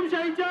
हुकुमशाहीच्या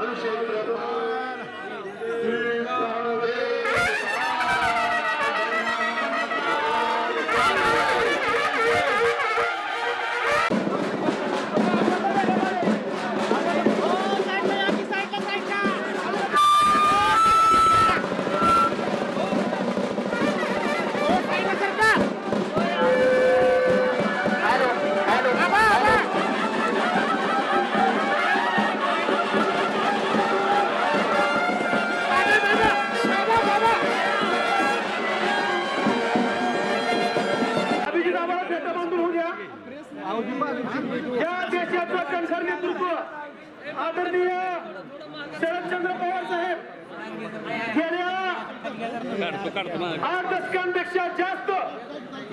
அபிஷேகம்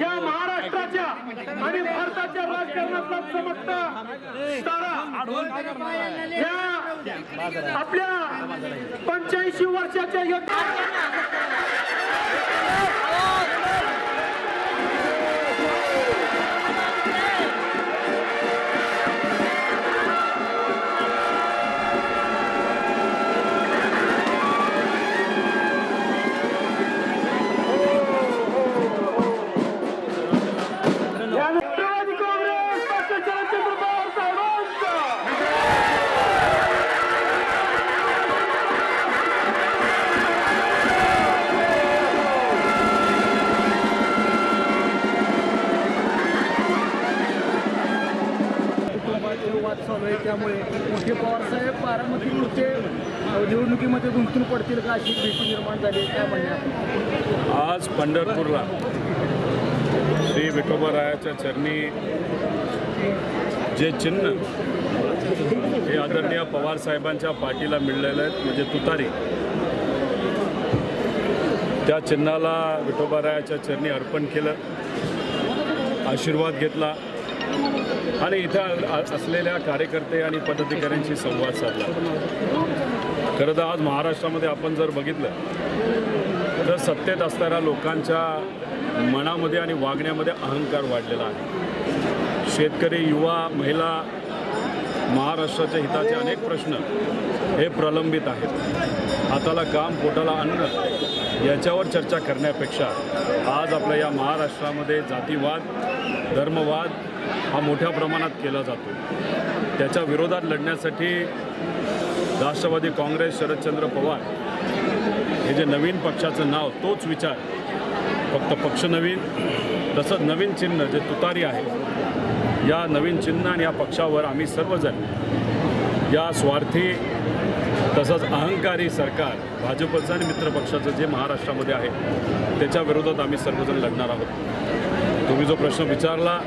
या महाराष्ट्राच्या आणि भारताच्या राजकारणातला चमकता तारा या आपल्या पंच्याऐंशी वर्षाच्या युद्ध कुटुंबाचे वाद चालू आहे त्यामुळे मोठे पवारसाहेब बारामती पुढचे निवडणुकीमध्ये गुंतून पडतील का अशी भीती निर्माण झाली काय म्हणणे आज पंढरपूरला श्री विठोबारायाच्या चरणी जे चिन्ह हे आदरणीय पवारसाहेबांच्या पाठीला मिळलेलं आहेत म्हणजे तुतारी. त्या चिन्हाला विठोबारायाच्या चरणी अर्पण केलं आशीर्वाद घेतला. आणि इथं असलेल्या कार्यकर्ते आणि पदाधिकाऱ्यांशी संवाद साधला. खरं तर आज महाराष्ट्रामध्ये आपण जर बघितलं तर सत्तेत असणाऱ्या लोकांच्या मनामध्ये आणि वागण्यामध्ये अहंकार वाढलेला आहे. शेतकरी युवा महिला महाराष्ट्राच्या हिताचे अनेक प्रश्न हे प्रलंबित आहेत. हाताला काम पोटाला अन्न याच्यावर चर्चा करण्यापेक्षा आज आपल्या या महाराष्ट्रामध्ये जातीवाद धर्मवाद हा मोठ्या प्रमाणात केला जातो. त्याच्या विरोधात लढण्यासाठी राष्ट्रवादी काँग्रेस शरदचंद्र पवार हे जे नवीन पक्षाचं नाव तोच विचार फक्त पक्ष नवीन तसंच नवीन चिन्ह जे तुतारी आहे या नवीन चिन्ह आणि या पक्षावर आम्ही सर्वजण या स्वार्थी तसंच अहंकारी सरकार भाजपचं आणि मित्रपक्षाचं जे महाराष्ट्रामध्ये आहे त्याच्या विरोधात आम्ही सर्वजण लढणार आहोत. तुम्ही जो प्रश्न विचारला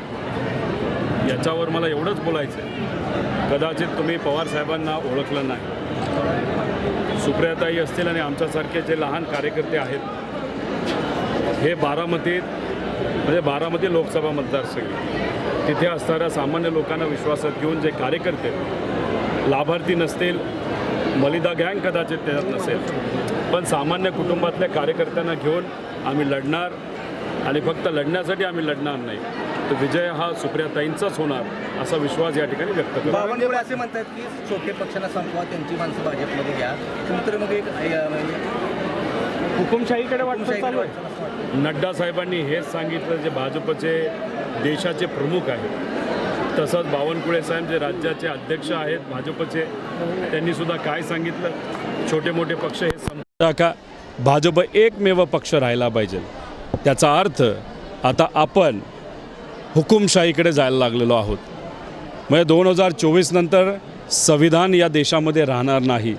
याच्यावर मला एवढंच बोलायचं आहे कदाचित तुम्ही पवार साहेबांना ओळखलं नाही. सुप्रियाताई असतील आणि आमच्यासारखे जे लहान कार्यकर्ते आहेत हे बारामतीत म्हणजे बारामती लोकसभा मतदारसंघ तिथे असणाऱ्या सामान्य लोकांना विश्वासात घेऊन जे कार्यकर्ते लाभार्थी नसतील मलिदा गँग कदाचित त्याच्यात नसेल पण सामान्य कुटुंबातल्या कार्यकर्त्यांना घेऊन आम्ही लढणार आणि फक्त लढण्यासाठी आम्ही लढणार नाही. तर विजय हा सुप्रियाताईंचाच होणार असा विश्वास या ठिकाणी व्यक्त करतो. बावनकुळे असे म्हणतात की छोटे पक्षांना संपवा त्यांची माणसं भाजपमध्ये घ्या. तुम्ही तर मग एक म्हणजे हुकुमशाहीकडे वाटतं. नड्डा साहेबांनी हेच सांगितलं जे भाजपचे देशाचे प्रमुख आहेत. तसंच बावनकुळे साहेब जे राज्याचे अध्यक्ष आहेत भाजपचे त्यांनी सुद्धा काय सांगितलं? छोटे मोठे पक्ष हे समजा का भाजप एकमेव पक्ष राहिला पाहिजे. त्याचा अर्थ आता आपण हुकुमशाहीकडे जायला लागलेलो आहोत. म्हणजे दोन हजार चोवीस नंतर संविधान या देशामध्ये राहणार नाही.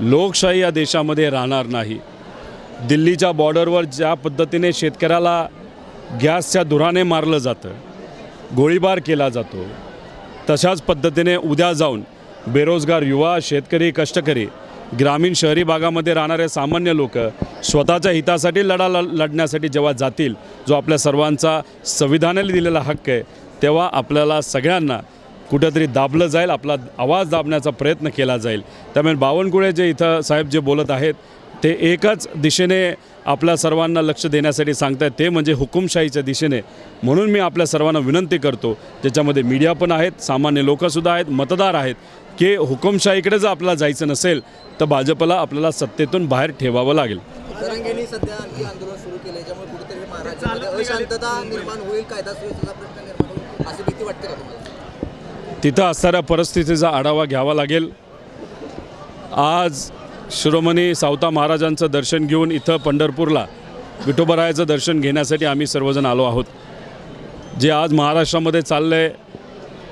लोकशाही या देशामध्ये राहणार नाही. दिल्लीच्या बॉर्डरवर ज्या पद्धतीने शेतकऱ्याला गॅसच्या धुराने मारलं जातं गोळीबार केला जातो तशाच पद्धतीने उद्या जाऊन बेरोजगार युवा शेतकरी कष्टकरी ग्रामीण शहरी भागामध्ये राहणारे सामान्य लोक स्वतःच्या हितासाठी लढा ल लढण्यासाठी जेव्हा जातील जो आपल्या सर्वांचा संविधानाने दिलेला हक्क आहे तेव्हा आपल्याला सगळ्यांना कुठंतरी दाबलं जाईल आपला आवाज दाबण्याचा प्रयत्न केला जाईल. त्यामुळे बावनकुळे जे इथं साहेब जे बोलत आहेत ते एकच दिशेने आपल्या सर्वांना लक्ष देण्यासाठी सांगतायत ते म्हणजे हुकुमशाहीच्या दिशेने. म्हणून मी आपल्या सर्वांना विनंती करतो ज्याच्यामध्ये मीडिया पण आहेत सामान्य लोकंसुद्धा आहेत मतदार आहेत की हुकुमशाहीकडे जर आपल्याला जायचं नसेल तर भाजपला आपल्याला सत्तेतून बाहेर ठेवावं लागेल. जरांगेंनी सध्या आणखी आंदोलन सुरू केले त्यामुळे कुठेतरी महाराष्ट्रामध्ये अशांतता निर्माण होईल कायदा सुव्यवस्थेचा प्रश्न निर्माण होईल अशी भीती वाटते का तुम्हाला? तिथं असणाऱ्या परिस्थितीचा आढावा घ्यावा लागेल. आज शिरोमणी सावता महाराजांचं दर्शन घेऊन इथं पंढरपूरला विठोबरायाचं दर्शन घेण्यासाठी आम्ही सर्वजण आलो आहोत. जे आज महाराष्ट्रामध्ये चाललं आहे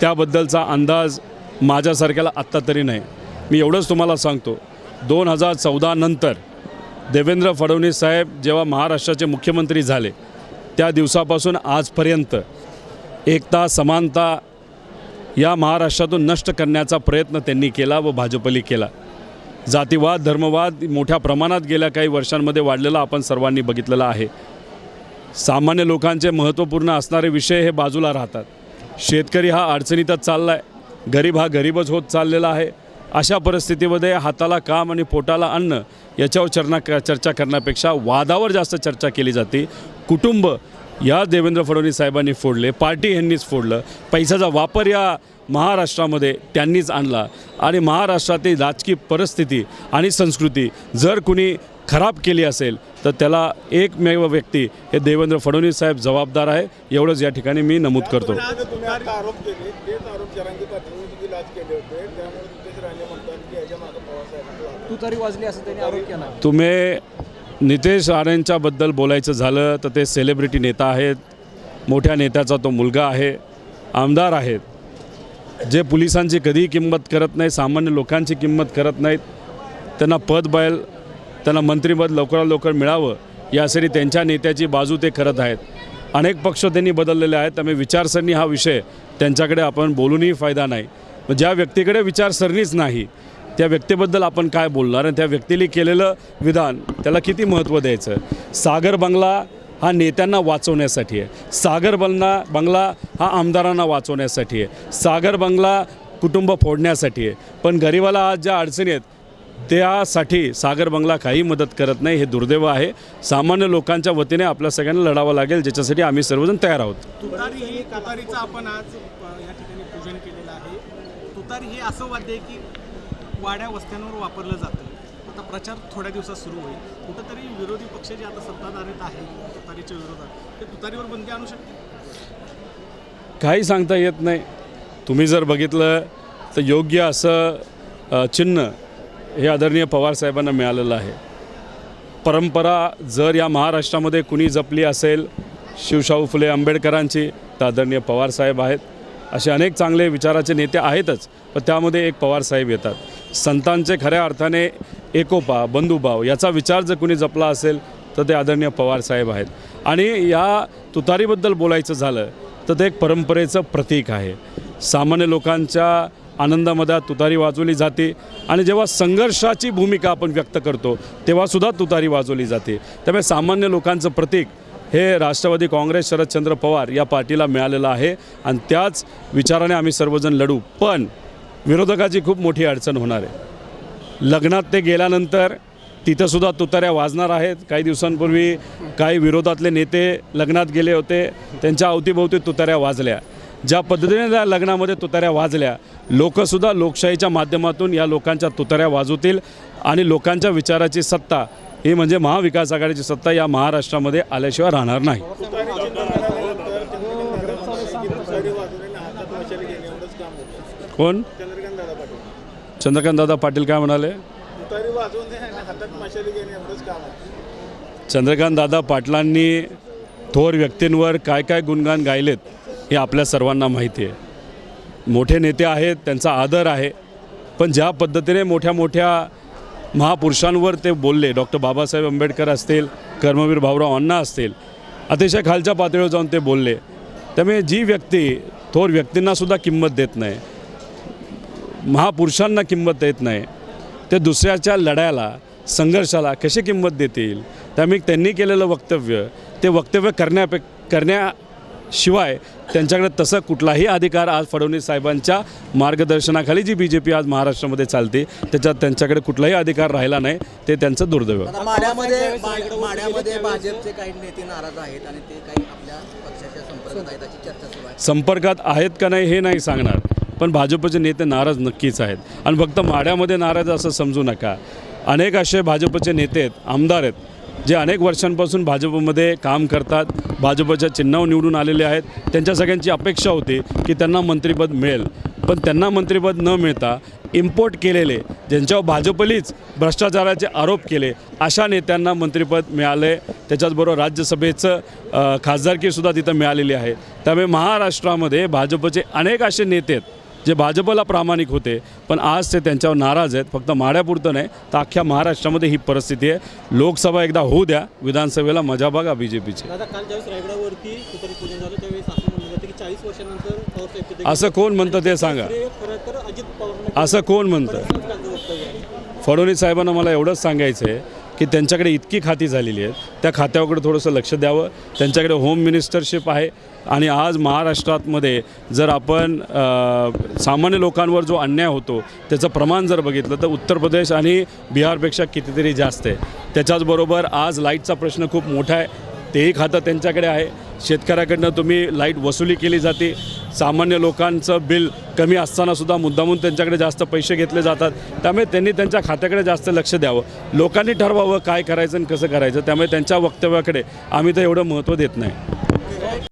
त्याबद्दलचा अंदाज माझ्यासारख्याला आत्ता तरी नाही. मी एवढंच तुम्हाला सांगतो दोन हजार चौदानंतर देवेंद्र फडणवीस साहेब जेव्हा महाराष्ट्राचे मुख्यमंत्री झाले त्या दिवसापासून आजपर्यंत एकता समानता या महाराष्ट्रातून नष्ट करण्याचा प्रयत्न त्यांनी केला व भाजपली केला. जातीवाद धर्मवाद मोठ्या प्रमाणात गेल्या काही वर्षांमध्ये वाढलेला आपण सर्वांनी बघितलेला आहे. सामान्य लोकांचे महत्त्वपूर्ण असणारे विषय हे बाजूला राहतात. शेतकरी हा अडचणीतच चालला आहे गरीब हा गरीबच होत चाललेला आहे. अशा परिस्थितीमध्ये हाताला काम आणि पोटाला अन्न याच्यावर चर्ना चर्चा करण्यापेक्षा वादावर जास्त चर्चा केली जाते. कुटुंब या देवेंद्र फडणवीस साहेबांनी फोडले पार्टी ह्यांनीच फोडलं. पैशाचा वापर या महाराष्ट्रामध्ये त्यांनीच आणला. आणि महाराष्ट्रातील राजकीय परिस्थिती आणि संस्कृती जर कुणी खराब केली असेल तर त्याला एकमेव व्यक्ती हे देवेंद्र फडणवीस साहेब जबाबदार आहे. एवढंच या ठिकाणी मी नमूद करतो. तुम्ही नितेश राणेंच्याबद्दल बोलायचं झालं तर ते सेलिब्रिटी नेता आहेत. मोठ्या नेत्याचा तो मुलगा आहे. आमदार आहेत. जे पोलिसांची कधीही किंमत करत नाही सामान्य लोकांची किंमत करत नाहीत त्यांना पद बैल त्यांना मंत्रिपद लवकरात लवकर मिळावं यासाठी त्यांच्या नेत्याची बाजू ते करत आहेत. अनेक पक्ष त्यांनी बदललेले आहेत. त्यामुळे विचारसरणी हा विषय त्यांच्याकडे आपण बोलूनही फायदा नाही. मग ज्या व्यक्तीकडे विचारसरणीच नाही त्या व्यक्तीबद्दल आपण काय बोलणार? आणि त्या व्यक्तीने केलेलं विधान त्याला किती महत्त्व द्यायचं? सागर बंगला हा नेत्यांना वाचवण्यासाठी आहे. सागर बंगला बंगला हा आमदारांना वाचवण्यासाठी आहे. सागर बंगला कुटुंब फोडण्यासाठी आहे. पण गरिबाला आज ज्या अडचणी आहेत त्यासाठी सागर बंगला काही मदत करत नाही हे दुर्दैव आहे. सामान्य लोकांच्या वतीने आपल्या सगळ्यांना लढावं लागेल ज्याच्यासाठी आम्ही सर्वजण तयार आहोत. आपण आज या ठिकाणी पूजन केलेलं आहे. तुतारी हे असं वाद्य की वाड्या वस्त्यांवर वापरलं जातं. आता प्रचार थोड्या दिवसात सुरू होईल. कुठंतरी विरोधी पक्ष जे आता सत्ताधारीत आहे तुतारीच्या विरोधात ते तुतारीवर बंदी आणू शकते काही सांगता येत नाही. तुम्ही जर बघितलं तर योग्य असं चिन्ह हे आदरणीय पवारसाहेबांना मिळालेलं आहे. परंपरा जर या महाराष्ट्रामध्ये कुणी जपली असेल शिवशाहू फुले आंबेडकरांची तर आदरणीय पवारसाहेब आहेत. असे अनेक चांगले विचाराचे नेते आहेतच पण त्यामध्ये एक पवारसाहेब येतात. संतांचे खऱ्या अर्थाने एकोपा बंधुभाव याचा विचार जर कुणी जपला असेल तर ते आदरणीय पवारसाहेब आहेत. आणि या तुतारीबद्दल बोलायचं झालं तर ते एक परंपरेचं प्रतीक आहे. सामान्य लोकांच्या आनंदामध्ये तुतारी वाजवली जाते आणि जेव्हा संघर्षाची भूमिका आपण व्यक्त करतो तेव्हासुद्धा तुतारी वाजवली जाते. त्यामुळे सामान्य लोकांचं प्रतीक हे राष्ट्रवादी काँग्रेस शरदचंद्र पवार या पार्टीला मिळालेलं आहे आणि त्याच विचाराने आम्ही सर्वजण लढू. पण विरोधकाची खूप मोठी अडचण होणार आहे. लग्नात ते गेल्यानंतर तिथंसुद्धा तुताऱ्या वाजणार आहेत. काही दिवसांपूर्वी काही विरोधातले नेते लग्नात गेले होते. त्यांच्या अवतीभोवती तुताऱ्या वाजल्या. ज्या पद्धतीने त्या लग्नामध्ये तुताऱ्या वाजल्या लोकंसुद्धा लोकशाहीच्या माध्यमातून या लोकांच्या तुताऱ्या वाजवतील आणि लोकांच्या विचाराची सत्ता ही म्हणजे महाविकास आघाडीची सत्ता या महाराष्ट्रामध्ये आल्याशिवाय राहणार नाही. कोण? चंद्रकांत दादा पाटील काय म्हणाले? तुतारी वाजवणे आणि हातात मशाली घेणे एवढंच काम आहे. चंद्रकांत दादा पाटलांनी थोर व्यक्तींवर काय काय गुणगान गायलेत हे आपल्या सर्वांना माहिती आहे. मोठे नेते आहेत त्यांचा आदर आहे पण ज्या पद्धतीने मोठ्या मोठ्या महापुरुषांवर ते बोलले डॉक्टर बाबासाहेब आंबेडकर असतील कर्मवीर भाऊराव अण्णा असतील अतिशय खालच्या पातळीवर जाऊन ते बोलले. त्यामुळे जी व्यक्ती थोर व्यक्तींनासुद्धा किंमत देत नाही. महापुरुषांना किंमत देत नाही ते दुसऱ्याच्या लढ्याला संघर्षाला कशी किंमत देतील? त्यामुळे त्यांनी केलेलं वक्तव्य ते वक्तव्य करण्यापे करण्याशिवाय त्यांच्याकडे तसं कुठलाही अधिकार आज फडणवीस साहेबांच्या मार्गदर्शनाखाली जी बी जे पी आज महाराष्ट्रामध्ये चालते त्याच्यात त्यांच्याकडे कुठलाही अधिकार राहिला नाही ते त्यांचं दुर्दैव आता माड्यामध्ये मा- माड्यामध्ये भाजपचे काही नेते नाराज आहेत आणि ते काही आपल्या पक्षाच्या संपर्कात आहेत अशी चर्चा सुरू आहे. संपर्कात आहेत का नाही हे नाही सांगणार. पण भाजपचे नेते नाराज नक्कीच आहेत. आणि फक्त माड्यामध्ये नाराज असं समजू नका. अनेक असे भाजपचे नेते आहेत आमदार आहेत जे अनेक वर्षांपासून भाजपमध्ये काम करतात भाजपच्या चिन्हावर निवडून आलेले आहेत. त्यांच्या सगळ्यांची अपेक्षा होती की त्यांना मंत्रिपद मिळेल. पण त्यांना मंत्रिपद न मिळता इम्पोर्ट केलेले ज्यांच्यावर भाजपलीच भ्रष्टाचाराचे आरोप केले अशा नेत्यांना मंत्रिपद मिळाले. त्याच्याचबरोबर राज्यसभेचं खासदारकीसुद्धा तिथं मिळालेली आहे. त्यामुळे महाराष्ट्रामध्ये भाजपचे अनेक असे नेते आहेत जे भाजपला प्रामाणिक होते पण आज ते त्यांच्यावर नाराज आहेत. फक्त माड्यापुरतं नाही तर अख्ख्या महाराष्ट्रामध्ये ही परिस्थिती आहे. लोकसभा एकदा होऊ द्या विधानसभेला मजा बघा बी जे पीची असं कोण म्हणतं ते सांगा. असं कोण म्हणतं? फडणवीस साहेबांना मला एवढंच सांगायचं आहे की त्यांच्याकडे इतकी खाती झालेली आहेत. त्या खात्याकडे थोडंसं लक्ष द्यावं. त्यांच्याकडे होम मिनिस्टरशिप आहे. आणि आज महाराष्ट्रातमध्ये जर आपण सामान्य लोकांवर जो अन्याय होतो त्याचं प्रमाण जर बघितलं तर उत्तर प्रदेश आणि बिहारपेक्षा कितीतरी जास्त आहे. त्याच्याचबरोबर आज लाईटचा प्रश्न खूप मोठा आहे. तेही खातं त्यांच्याकडे आहे. शेतकऱ्याकडनं तुम्ही लाइट वसुली केली जाते. सामान्य लोकांचं बिल कमी असतानासुद्धा मुद्दामून त्यांच्याकडे जास्त पैसे घेतले जातात. त्यामुळे त्यांनी त्यांच्या खात्याकडे जास्त लक्ष द्यावं. लोकांनी ठरवावं काय करायचं आणि कसं करायचं. त्यामुळे त्यांच्या वक्तव्याकडे आम्ही तर एवढं महत्त्व देत नाही.